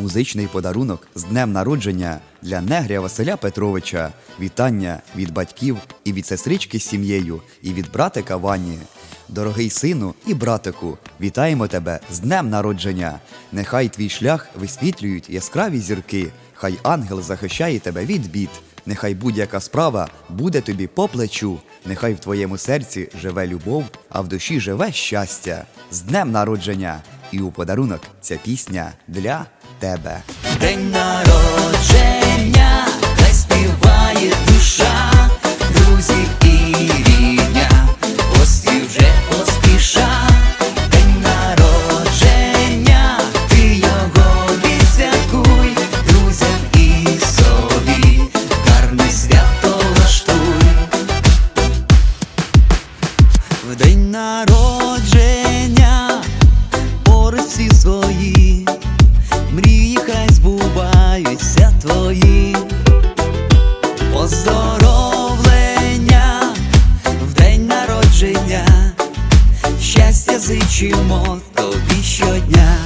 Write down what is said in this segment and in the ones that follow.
Музичний подарунок з днем народження для негря Василя Петровича. Вітання від батьків і від сестрички з сім'єю, і від братика Вані. Дорогий сину і братику, вітаємо тебе з днем народження. Нехай твій шлях висвітлюють яскраві зірки, хай ангел захищає тебе від бід. Нехай будь-яка справа буде тобі по плечу. Нехай в твоєму серці живе любов, а в душі живе щастя. З днем народження! І у подарунок ця пісня для тебе. День народження, хай співає душа, друзі і рідня, гості вже поспіша. День народження, ти його відсвяткуй, друзям і собі, гарне свято влаштуй. В день народження, поруч всі. Мрії хай збуваються твої Поздоровлення в день народження, щастя зичимо тобі щодня.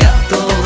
свято.